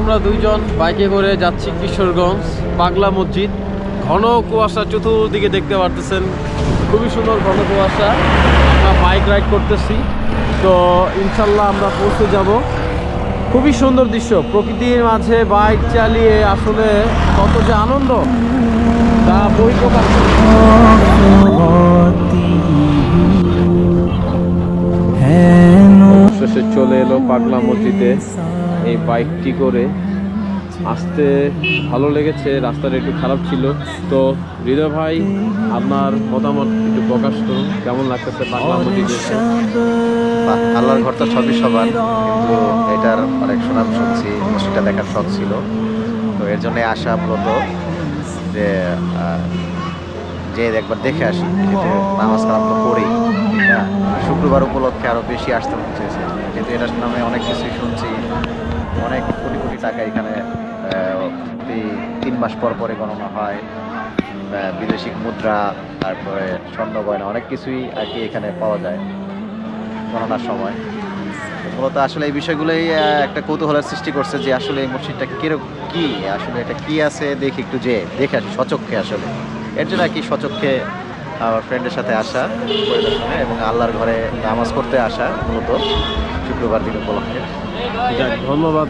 আমরা দুইজন বাইকে করে যাচ্ছি কিশোরগঞ্জ পাগলা মসজিদ। ঘন কুয়াশা চতুর্দিকে দেখতে পারতেছেন। খুবই সুন্দর ঘন কুয়াশা। আমরা বাইক রাইড করতেছি। তো ইনশাল্লাহ আমরা পৌঁছে যাব। খুবই সুন্দর দৃশ্য। প্রকৃতির মাঝে বাইক চালিয়ে আসলে কত যে আনন্দ। তা বই প্রকাশ শেষে চলে এলো পাগলা মসজিদে। এই বাইকটি করে। আসতে ভালো লেগেছে, রাস্তাটা একটু খারাপ ছিল। তো হৃদয় ভাই, আপনার মতামত একটু প্রকাশ করুন। কেমন লাগতেছে আল্লাহর ঘর তো সবই সবার। কিন্তু এটার অনেক সুনাম শুনছি মসজিদটা দেখার শখ ছিল। তো এর জন্যে আসা মূলত যে যে একবার দেখে আসি নামাজ কালাম তো এটা শুক্রবার উপলক্ষে আরও বেশি আসতে চেয়েছে। যেহেতু এটার নামে অনেক কিছুই শুনছি অনেক কোটি কোটি টাকা এখানে তিন মাস পর পরে গণনা হয়। আহ, বিদেশি মুদ্রা তারপরে স্বর্ণ গয়না অনেক কিছুই আর কি এখানে পাওয়া যায় গণনার সময়। মূলত আসলে এই বিষয়গুলোই একটা কৌতূহলের সৃষ্টি করছে যে আসলে এই মসজিদটা কীরকম কি? আসলে এটা কি আছে? দেখি একটু যে দেখে আসি সচক্ষে আসলে। এর জন্য আর কি সচক্ষে আমার ফ্রেন্ডের সাথে আসা, পরিদর্শনে এবং আল্লাহর ঘরে নামাজ পড়তে আসা মূলত শুক্রবার দিন উপলক্ষে। ধন্যবাদ।